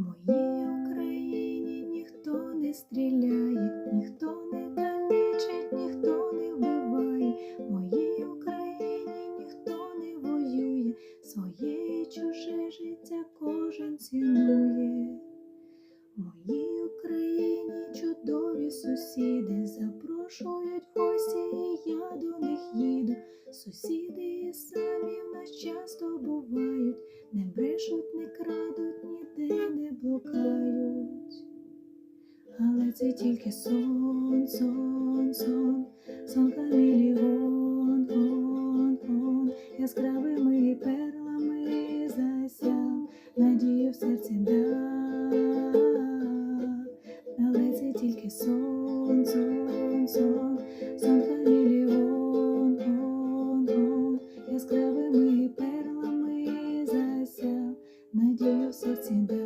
моїй Україні ніхто не стріляє, ніхто не калічить, ніхто не вбиває. Моїй Україні ніхто не воює, своє і чуже життя кожен цінує. Моїй Україні чудові сусіди запрошують люди самі в нас часто бувають, не брешуть, не крадуть, ніде не блукають, але це тільки сон, сон, сон, сон хаміліон, он, он, яскравими перлами засяг. надію в серці да, але це тільки сон, сон. надію серці да.